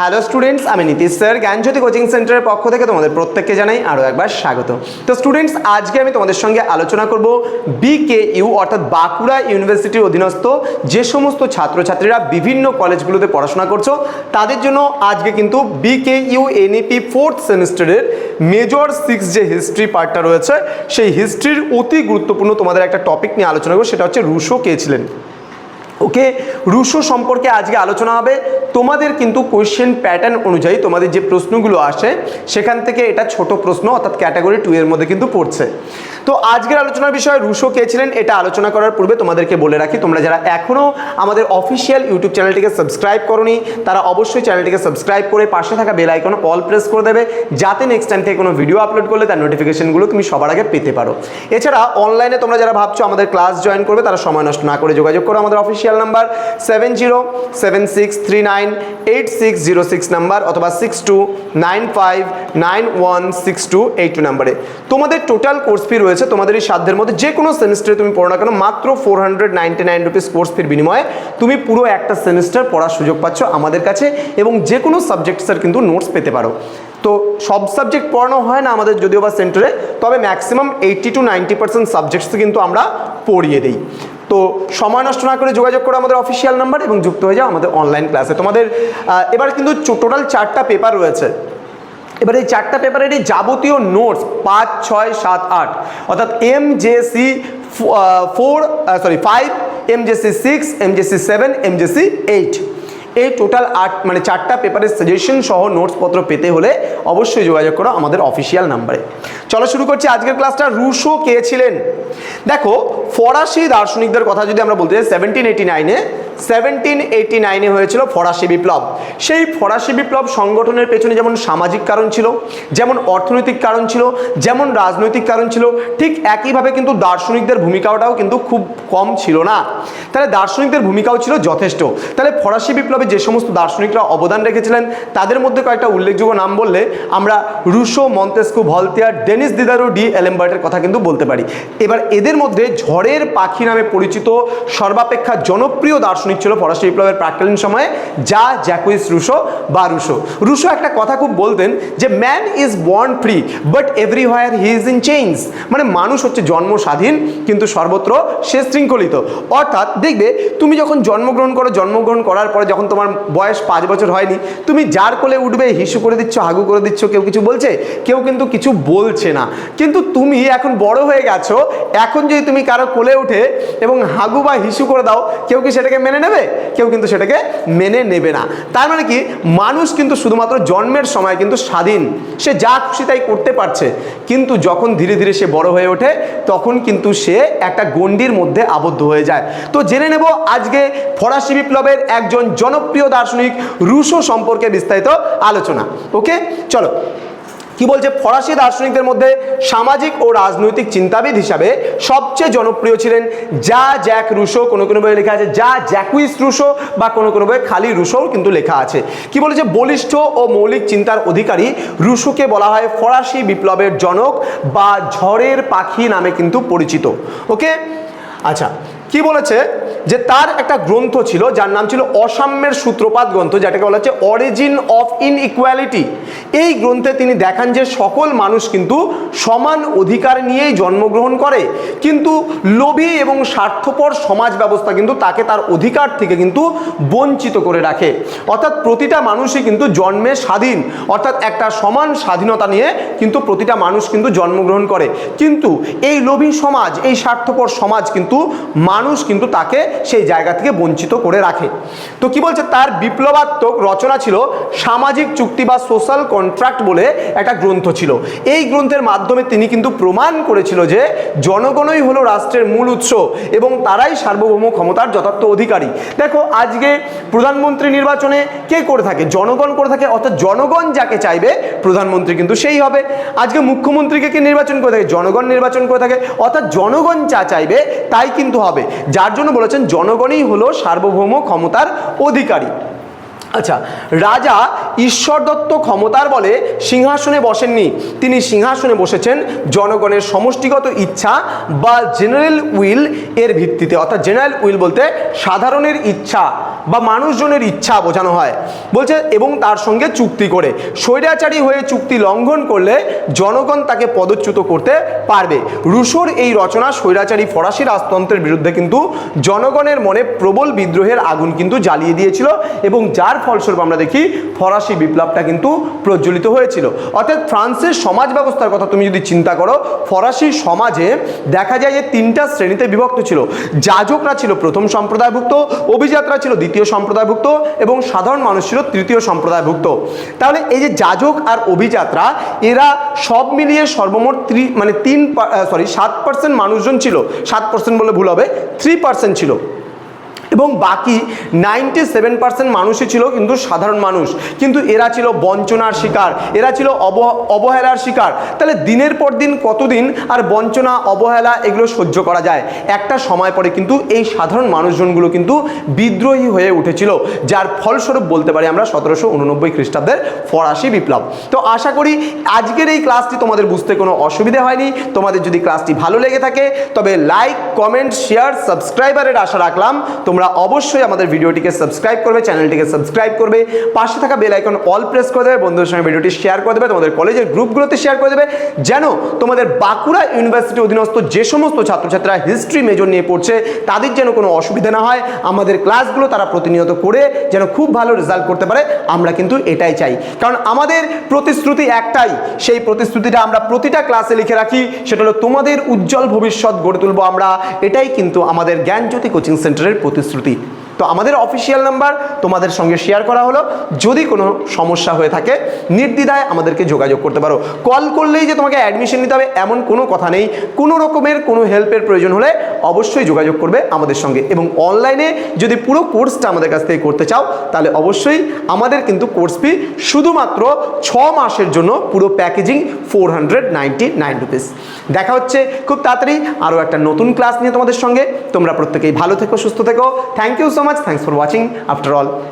Hello students আমি Nitish sir, জ্ঞানজ্যোতি coaching সেন্টারের পক্ষ থেকে তোমাদের প্রত্যেককে জানাই আরও একবার স্বাগত। তো স্টুডেন্টস আজকে আমি তোমাদের সঙ্গে আলোচনা করব বিকে ইউ অর্থাৎ বাঁকুড়া ইউনিভার্সিটির অধীনস্থ যে সমস্ত ছাত্রছাত্রীরা বিভিন্ন কলেজগুলোতে পড়াশোনা করছ, তাদের জন্য আজকে কিন্তু B K U NEP fourth সেমিস্টারের মেজর সিক্স যে হিস্ট্রি পার্টটা রয়েছে, সেই হিস্ট্রির অতি গুরুত্বপূর্ণ তোমাদের একটা টপিক নিয়ে আলোচনা করব, সেটা হচ্ছে রুশো কে ছিলেন। ওকে রুশো সম্পর্কে আজকে আলোচনা হবে। তোমাদের কিন্তু কোয়েশ্চেন প্যাটার্ন অনুযায়ী তোমাদের যে প্রশ্নগুলো আসে, সেখান থেকে এটা ছোট প্রশ্ন, অর্থাৎ ক্যাটাগরি টু এর মধ্যে কিন্তু পড়ছে। তো আজকের আলোচনার বিষয়, রুশো কে ছিলেন, এটা আলোচনা করার পূর্বে তোমাদেরকে বলে রাখি, তোমরা যারা এখনও আমাদের অফিসিয়াল ইউটিউব চ্যানেলটিকে সাবস্ক্রাইব করনি, তারা অবশ্যই চ্যানেলটিকে সাবস্ক্রাইব করে পাশে থাকা বেল আইকন অল প্রেস করে দেবে, যাতে নেক্সট টাইম থেকে কোনো ভিডিও আপলোড করলে তার নোটিফিকেশনগুলো তুমি সবার আগে পেতে পারো। এছাড়া অনলাইনে তোমরা যারা ভাবছ আমাদের ক্লাস জয়েন করবে, তারা সময় নষ্ট না করে যোগাযোগ করো আমাদের official number seven zero seven six three nine eight six zero six number অথবা six two nine five nine one six two eight two নাম্বারে তোমাদের টোটাল কোর্স ফি রয়েছে, তোমাদের এই সাধ্যের মধ্যে যে কোনো সেমিস্টারে তুমি পড়ো না কেন, মাত্র four hundred ninety nine rupees course ফির বিনিময়ে তুমি পুরো একটা সেমিস্টার পড়ার সুযোগ পাচ্ছ আমাদের কাছে এবং যে কোনো সাবজেক্টসের কিন্তু নোটস পেতে পারো। তো সব সাবজেক্ট পড়ানো হয় না আমাদের যদিও বা সেন্টারে তবে maximum eighty two ninety percent subjects কিন্তু আমরা পড়িয়ে দিই। তো সময় নষ্ট না করে যোগাযোগ করো আমাদের অফিসিয়াল নাম্বার এবং যুক্ত হয়ে যাও আমাদের অনলাইন ক্লাসে তোমাদের এবার কিন্তু টোটাল চারটা পেপার রয়েছে। এবার এই চারটা পেপারের এই যাবতীয় নোটস পাঁচ, ছয়, সাত, আট, অর্থাৎ M J C four sorry five M J C six M J C seven M J C eight এই টোটাল আট মানে চারটা পেপারের সাজেশন সহ নোটসপত্র পেতে হলে অবশ্যই যোগাযোগ করো আমাদের অফিসিয়াল নাম্বারে চলো শুরু করছি আজকের ক্লাসটা রুশো কে ছিলেন? দেখো, ফরাসি দার্শনিকদের কথা যদি আমরা বলতে চাই সেভেন্টিন এইটি নাইনে সেভেন্টিন এইটি নাইনে হয়েছিল ফরাসি বিপ্লব। সেই ফরাসি বিপ্লব সংগঠনের পেছনে যেমন সামাজিক কারণ ছিল, যেমন অর্থনৈতিক কারণ ছিল, যেমন রাজনৈতিক কারণ ছিল, ঠিক একইভাবে কিন্তু দার্শনিকদের ভূমিকাটাও কিন্তু খুব কম ছিল না। তাহলে দার্শনিকদের ভূমিকাও ছিল যথেষ্ট। তাহলে ফরাসি বিপ্লবে যে সমস্ত দার্শনিকরা অবদান রেখেছিলেন, তাদের মধ্যে কয়েকটা উল্লেখযোগ্য নাম বললে আমরা Rousseau, Montesquieu, Voltaire, Denis Diderot, D এলেম্বার্টের কথা কিন্তু বলতে পারি। এবার এদের মধ্যে ঝড়ের পাখি নামে পরিচিত সর্বাপেক্ষা জনপ্রিয় দার্শনিক ছিল ফরাসি বিপ্লবের প্রাককালীন সময়ে, যা জ্যাকুইস রুশো বা রুশো। রুশো একটা কথা খুব বলতেন যে man is born free but everywhere he is in change মানে মানুষ হচ্ছে জন্ম স্বাধীন কিন্তু সর্বত্র সে শৃঙ্খলিত। অর্থাৎ দেখবে, তুমি যখন জন্মগ্রহণ করো, জন্মগ্রহণ করার পরে যখন তোমার বয়স পাঁচ বছর হয়নি, তুমি যার কোলে উঠবে, হিসু করে দিচ্ছ, হাগু করে দিচ্ছ, কেউ কিছু বলছে? কেউ কিন্তু কিছু বলছে না। কিন্তু তুমি এখন বড় হয়ে গেছো, এখন যদি তুমি কারও কোলে উঠে এবং হাগু বা হিসু করে দাও, কেউ কি সেটাকে মেনে নেবে, কেউ কিন্তু সেটাকে মেনে নেবে না। তার মানে কি? মানুষ কিন্তু শুধুমাত্র জন্মের সময় কিন্তু স্বাধীন। সে যা খুশি তাই করতে পারছে। কিন্তু যখন ধীরে ধীরে সে বড় হয়ে ওঠে, তখন কিন্তু সে একটা গণ্ডির মধ্যে আবদ্ধ হয়ে যায়। তো জেনে নেব আজকে ফরাসি বিপ্লবের একজন জনপ্রিয় দার্শনিক রুশো সম্পর্কে বিস্তারিত আলোচনা। ওকে? চলো। কি বলছে? ফরাসি দার্শনিকদের মধ্যে সামাজিক ও রাজনৈতিক চিন্তাবিদ হিসাবে সবচেয়ে জনপ্রিয় ছিলেন যা জ্যাক রুশো। কোনো কোনো বইয়ে লেখা আছে যা জ্যাকুইস রুশো বা কোনো কোনো বইয়ে খালি রুশোও কিন্তু লেখা আছে। কি বলেছে? বলিষ্ঠ ও মৌলিক চিন্তার অধিকারী রুশোকে বলা হয় ফরাসি বিপ্লবের জনক বা ঝড়ের পাখি নামে কিন্তু পরিচিত। ওকে? আচ্ছা কি বলেছে? যে তার একটা গ্রন্থ ছিল, যার নাম ছিল অসাম্যের সূত্রপাত গ্রন্থ, যেটাকে বলা হচ্ছে অরিজিন অফ ইনইকুয়ালিটি এই গ্রন্থে তিনি দেখান যে সকল মানুষ কিন্তু সমান অধিকার নিয়েই জন্মগ্রহণ করে, কিন্তু লোভী এবং স্বার্থপর সমাজ ব্যবস্থা কিন্তু তাকে তার অধিকার থেকে কিন্তু বঞ্চিত করে রাখে। অর্থাৎ প্রতিটা মানুষই কিন্তু জন্মে স্বাধীন, অর্থাৎ একটা সমান স্বাধীনতা নিয়ে কিন্তু প্রতিটা মানুষ কিন্তু জন্মগ্রহণ করে। কিন্তু এই লোভী সমাজ, এই স্বার্থপর সমাজ কিন্তু মানুষ কিন্তু তাকে সেই জায়গা থেকে বঞ্চিত করে রাখে। তো কি বলছে? তার বিপ্লবাত্মক রচনা ছিল সামাজিক চুক্তি বা সোশ্যাল কন্ট্রাক্ট বলে একটা গ্রন্থ ছিল। এই গ্রন্থের মাধ্যমে তিনি কিন্তু প্রমাণ করেছিল যে জনগণই হলো রাষ্ট্রের মূল উৎস এবং তারাই সার্বভৌম ক্ষমতার যথার্থ অধিকারী। দেখো, আজকে প্রধানমন্ত্রী নির্বাচনে কে করে থাকে? জনগণ করে থাকে, অর্থাৎ জনগণ যাকে চাইবে, প্রধানমন্ত্রী কিন্তু সেই হবে। আজকে মুখ্যমন্ত্রীকে কে নির্বাচন করে থাকে? জনগণ নির্বাচন করে থাকে। অর্থাৎ জনগণ যা চাইবে, তাই কিন্তু হবে। যার জন্য বলেছেন জনগণই হলো সার্বভৌম ক্ষমতার অধিকারী। আচ্ছা রাজা ঈশ্বর দত্ত ক্ষমতার বলে সিংহাসনে বসেননি। তিনি সিংহাসনে বসেছেন জনগণের সমষ্টিগত ইচ্ছা বা জেনারেল উইল এর ভিত্তিতে। অর্থাৎ জেনারেল উইল বলতে সাধারণের ইচ্ছা। বা মানুষজনের ইচ্ছা বোঝানো হয়। বলছে, এবং তার সঙ্গে চুক্তি করে। স্বৈরাচারী হয়ে চুক্তি লঙ্ঘন করলে জনগণ তাকে পদচ্যুত করতে পারবে। রুশোর এই রচনা স্বৈরাচারী ফরাসি রাজতন্ত্রের বিরুদ্ধে কিন্তু জনগণের মনে প্রবল বিদ্রোহের আগুন কিন্তু জ্বালিয়ে দিয়েছিল এবং যার ফলস্বরূপ আমরা দেখি ফরাসি বিপ্লবটা কিন্তু প্রজ্বলিত হয়েছিল। অর্থাৎ ফ্রান্সের সমাজ ব্যবস্থার কথা তুমি যদি চিন্তা করো, ফরাসি সমাজে দেখা যায় যে তিনটা শ্রেণীতে বিভক্ত ছিল। যাজকরা ছিল প্রথম সম্প্রদায়ভুক্ত, অভিজাতরা ছিল দ্বিতীয় সম্প্রদায়ভুক্ত এবং সাধারণ মানুষ ছিল তৃতীয় সম্প্রদায়ভুক্ত। তাহলে এই যে যাজক আর অভিযাত্রা, এরা সব মিলিয়ে সর্বমোট ত্রি মানে তিন সরি সাত পার্সেন্ট মানুষজন ছিল। সাত পার্সেন্ট বলে ভুল হবে থ্রি পার্সেন্ট ছিল। এবং বাকি নাইনটি সেভেন পার্সেন্ট মানুষই ছিল কিন্তু সাধারণ মানুষ। কিন্তু এরা ছিল বঞ্চনার শিকার, এরা ছিল অব অবহেলার শিকার। তাহলে দিনের পর দিন কতদিন আর বঞ্চনা, অবহেলা এগুলো সহ্য করা যায়? একটা সময় পরে কিন্তু এই সাধারণ মানুষজনগুলো কিন্তু বিদ্রোহী হয়ে উঠেছিল, যার ফলস্বরূপ বলতে পারি আমরা সতেরোশো উননব্বই খ্রিস্টাব্দের ফরাসি বিপ্লব। তো আশা করি আজকের এই ক্লাসটি তোমাদের বুঝতে কোনো অসুবিধা হয়নি। তোমাদের যদি ক্লাসটি ভালো লেগে থাকে, তবে লাইক কমেন্ট শেয়ার সাবস্ক্রাইবারের আশা রাখলাম। তোমরা অবশ্যই আমাদের ভিডিওটিকে সাবস্ক্রাইব করবে চ্যানেলটিকে সাবস্ক্রাইব করবে, পাশে থাকা বেল আইকন অল প্রেস করে দেবে, বন্ধুদের সঙ্গে ভিডিওটি শেয়ার করে দেবে, তোমাদের কলেজের গ্রুপগুলোতে শেয়ার করে দেবে, যেন তোমাদের বাঁকুড়া ইউনিভার্সিটি অধীনস্থ যে সমস্ত ছাত্রছাত্রীরা হিস্ট্রি মেজর নিয়ে পড়ছে, তাদের যেন কোনো অসুবিধা না হয়। আমাদের ক্লাসগুলো তারা প্রতিনিয়ত করে যেন খুব ভালো রেজাল্ট করতে পারে, আমরা কিন্তু এটাই চাই। কারণ আমাদের প্রতিশ্রুতি একটাই, সেই প্রতিশ্রুতিটা আমরা প্রতিটা ক্লাসে লিখে রাখি, সেটা হলো তোমাদের উজ্জ্বল ভবিষ্যৎ গড়ে তুলবো আমরা, এটাই কিন্তু আমাদের জ্ঞানজ্যোতি কোচিং সেন্টারের প্রতিশ্রুতি। श्रुति। তো আমাদের অফিসিয়াল নাম্বার তোমাদের সঙ্গে শেয়ার করা হলো। যদি কোনো সমস্যা হয়ে থাকে, নির্দ্বিধায় আমাদেরকে যোগাযোগ করতে পারো। কল করলেই যে তোমাকে অ্যাডমিশন নিতে হবে, এমন কোনো কথা নেই। কোনো রকমের কোনো হেল্পের প্রয়োজন হলে অবশ্যই যোগাযোগ করবে আমাদের সঙ্গে। এবং অনলাইনে যদি পুরো কোর্সটা আমাদের কাছ থেকে করতে চাও, তাহলে অবশ্যই আমাদের কিন্তু কোর্স ফি শুধুমাত্র ছ মাসের জন্য পুরো packaging four hundred ninety nine rupees দেখা হচ্ছে খুব তাড়াতাড়ি আরও একটা নতুন ক্লাস নিয়ে তোমাদের সঙ্গে। তোমরা প্রত্যেকেই ভালো থেকো, সুস্থ থেকো। Thank you so much thanks for watching after all